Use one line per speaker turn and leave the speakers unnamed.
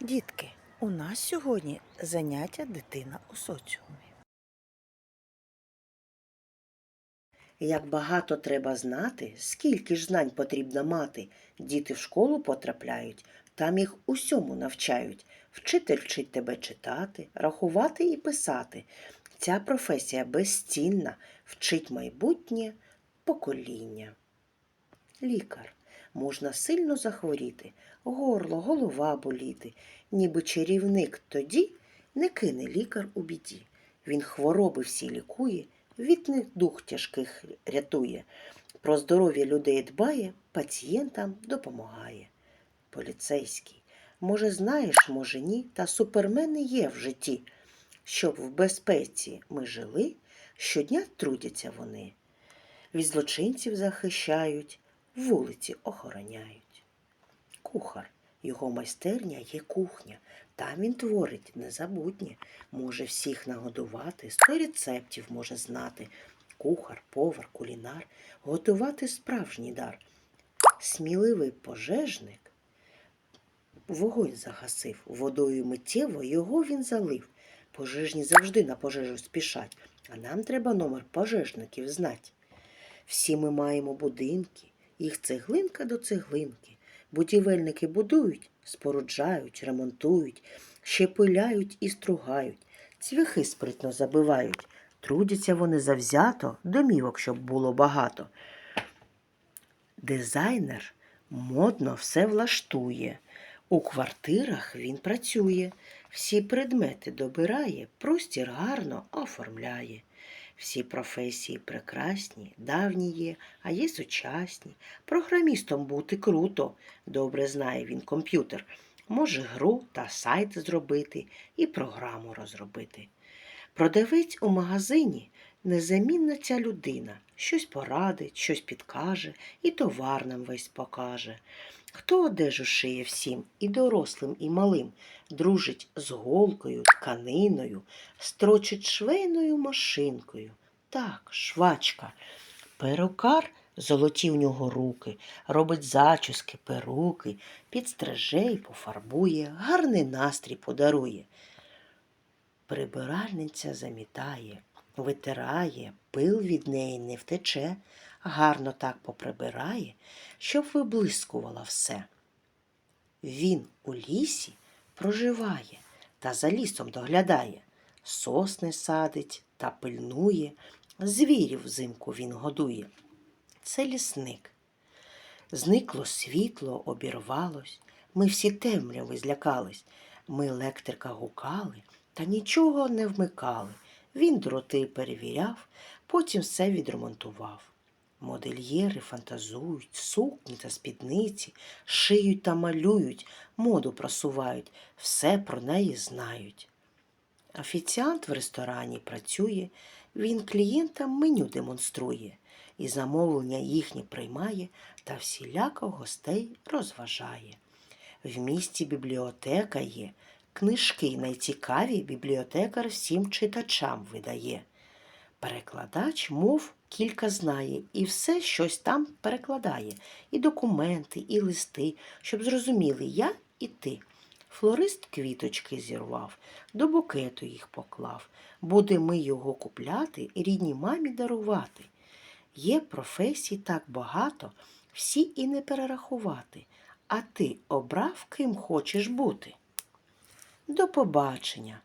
Дітки, у нас сьогодні заняття дитина у соціумі.
Як багато треба знати, скільки ж знань потрібно мати. Діти в школу потрапляють, там їх усьому навчають. Вчитель вчить тебе читати, рахувати і писати. Ця професія безцінна, вчить майбутнє покоління. Лікар. Можна сильно захворіти, горло, голова боліти, ніби чарівник тоді не кине лікар у біді. Він хвороби всі лікує, від них дух тяжких рятує. Про здоров'я людей дбає, пацієнтам допомагає. Поліцейський. Може, знаєш, може ні, та супермени є в житті. Щоб в безпеці ми жили, щодня трудяться вони. Від злочинців захищають, вулиці охороняють. Кухар. Його майстерня є кухня. Там він творить незабутнє. Може всіх нагодувати, сто рецептів може знати. Кухар, повар, кулінар, готувати справжній дар. Сміливий пожежник вогонь загасив, водою миттєво його він залив. Пожежні завжди на пожежу спішать, а нам треба номер пожежників знать. Всі ми маємо будинки, їх цеглинка до цеглинки. Будівельники будують, споруджають, ремонтують, ще пиляють і стругають, цвяхи спритно забивають. Трудяться вони завзято, домівок, щоб було багато. Дизайнер модно все влаштує. У квартирах він працює, всі предмети добирає, простір гарно оформляє. Всі професії прекрасні, давні є, а є сучасні. Програмістом бути круто, добре знає він комп'ютер. Може гру та сайт зробити і програму розробити. Продавець у магазині незамінна ця людина. Щось порадить, щось підкаже і товар нам весь покаже. Хто одежу шиє всім, і дорослим, і малим, дружить з голкою, тканиною, строчить швейною машинкою. Так, швачка. Перукар золоті в нього руки, робить зачіски, перуки, підстриже й пофарбує, гарний настрій подарує. Прибиральниця замітає, витирає, пил від неї не втече, гарно так поприбирає, щоб виблискувало все. Він у лісі проживає та за лісом доглядає, сосни садить та пильнує, звірів взимку він годує. Це лісник. Зникло світло, обірвалось, ми всі темряви злякались. Ми електрика гукали, та нічого не вмикали. Він дроти перевіряв, потім все відремонтував. Модельєри фантазують, сукні та спідниці, шиють та малюють, моду просувають, все про неї знають. Офіціант в ресторані працює, він клієнтам меню демонструє, і замовлення їхні приймає та всіляко гостей розважає. В місті бібліотека є, книжки найцікаві бібліотекар всім читачам видає. Перекладач мов кілька знає і все щось там перекладає, і документи, і листи, щоб зрозуміли я і ти. Флорист квіточки зірвав, до букету їх поклав. Буде ми його купляти і рідній мамі дарувати. Є професій так багато, всі і не перерахувати. А ти обрав, ким хочеш бути. До побачення.